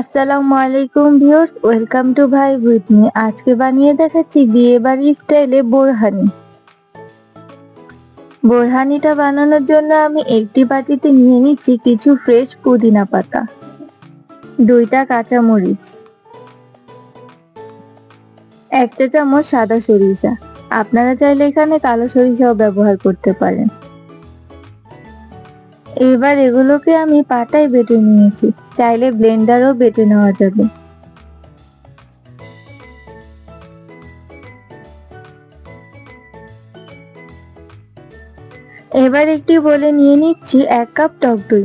আসসালামু আলাইকুম viewers, welcome to ভাই উইথ মি। আজকে বানিয়ে দেখাচ্ছি বিয়ে বাড়ির স্টাইলে বোরহানি। বোরহানিটা বানানোর জন্য আমি একটি বাটিতে নিয়ে নিচ্ছি কিছু ফ্রেশ পুদিনা পাতা, দুইটা কাঁচামরিচ, একটা চামচ সাদা সরিষা। আপনারা চাইলে এখানে কালো সরিষাও ব্যবহার করতে পারেন। এবার এগুলোকে আমি পাটায় বেটে নিয়েছি। চাইলে ব্লেন্ডারও বেটে নেওয়া যাবে। এবার একটি বলে নিয়ে নিচ্ছি এক কাপ টক দই।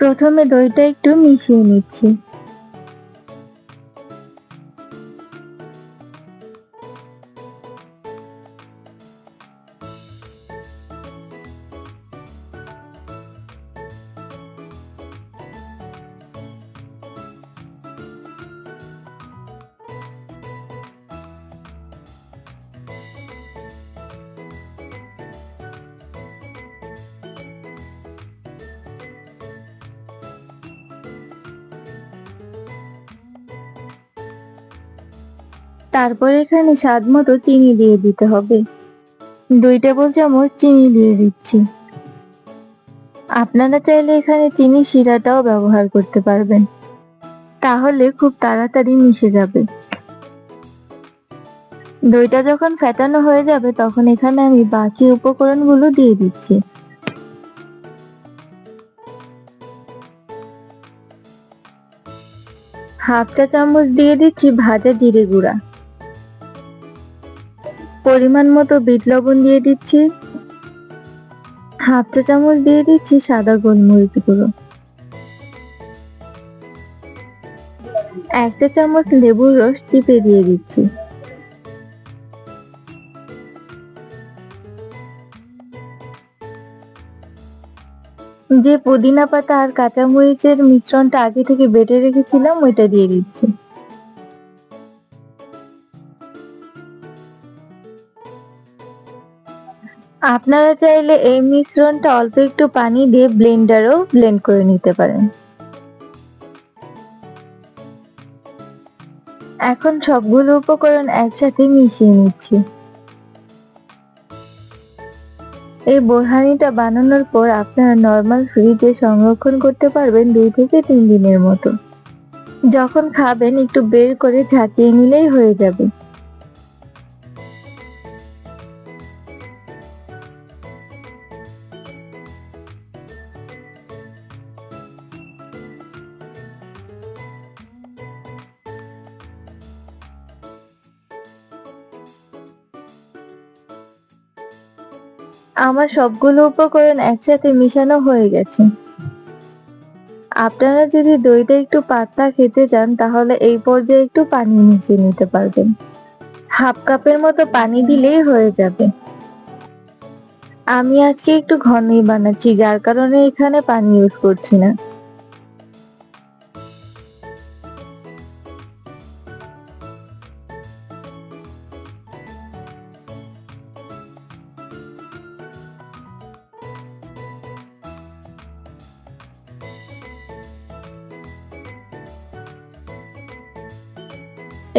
প্রথমে দইটা একটু মিশিয়ে নিচ্ছি। তারপর এখানে স্বাদ মতো চিনি দিয়ে দিতে হবে। দুই টেবিল চামচ চিনি দিয়ে দিচ্ছি। আপনারা চাইলে এখানে চিনি শিরাটাও ব্যবহার করতে পারবেন। তাহলে খুব তাড়াতাড়ি মিশে যাবে। দইটা যখন ফেটানো হয়ে যাবে, তখন এখানে আমি বাকি উপকরণগুলো দিয়ে দিচ্ছি। হাফ চা চামচ দিয়ে দিচ্ছি ভাজা জিরে গুঁড়া। পরিমাণ মতো বিট লবণ দিয়ে দিচ্ছি। হাফ চা চামচ দিয়ে দিচ্ছি সাদা গোলমরিচ গুঁড়ো। একটা চামচ লেবুর রস চিপে দিয়ে দিচ্ছি। যে পুদিনা পাতা আর কাঁচামরিচের মিশ্রণটা আগে থেকে বেটে রেখেছিলাম, ওইটা দিয়ে দিচ্ছি। আপনারা চাইলে এই মিশ্রণটা অল্প একটু পানি দিয়ে ব্লেন্ডারও ব্লেন্ড করে নিতে পারেন। এখন সবগুলো উপকরণ একসাথে মিশিয়ে নিচ্ছি। এই বোরহানিটা বানানোর পর আপনারা নর্মাল ফ্রিজে সংরক্ষণ করতে পারবেন দুই থেকে তিন দিনের মতো। যখন খাবেন, একটু বের করে ঝাঁকিয়ে নিলেই হয়ে যাবে। আমার সবগুলো উপকরণ একসাথে মিশানো হয়ে গেছে। আপনারা যদি দইটা একটু পাতলা খেতে চান, তাহলে এই পর্যায়ে একটু পানি মিশিয়ে নিতে পারবেন। হাফ কাপের মতো পানি দিলেই হয়ে যাবে। আমি আজকে একটু ঘনই বানাচ্ছি, যার কারণে এখানে পানি ইউজ করছি না।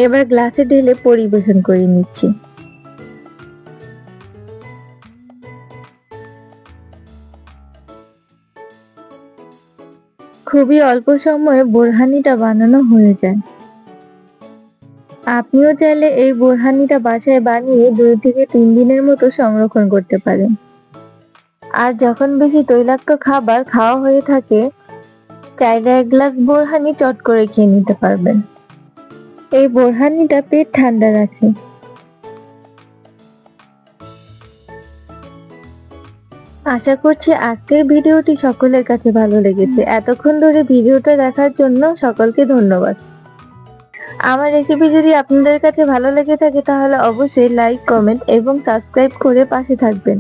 এবার গ্লাসে ঢেলে পরিবেশন করে নিচ্ছি। খুবই অল্প সময়ে বোরহানিটা বানানো হয়ে যায়। আপনিও চাইলে এই বোরহানিটা বাসায় বানিয়ে দুই থেকে তিন দিনের মতো সংরক্ষণ করতে পারেন। আর যখন বেশি তৈলাক্ত খাবার খাওয়া হয়ে থাকে, চাইলে এক গ্লাস বোরহানি চট করে খেয়ে নিতে পারবেন। এই বোরহানিটা পেট ঠান্ডা রাখে। আশা করছি আজকের ভিডিওটি সকলের কাছে ভালো লেগেছে। এতক্ষণ ধরে ভিডিওটা দেখার জন্য সকলকে ধন্যবাদ। আমার রেসিপি যদি আপনাদের কাছে ভালো লেগে থাকে তাহলে অবশ্যই লাইক কমেন্ট এবং সাবস্ক্রাইব করে পাশে থাকবেন।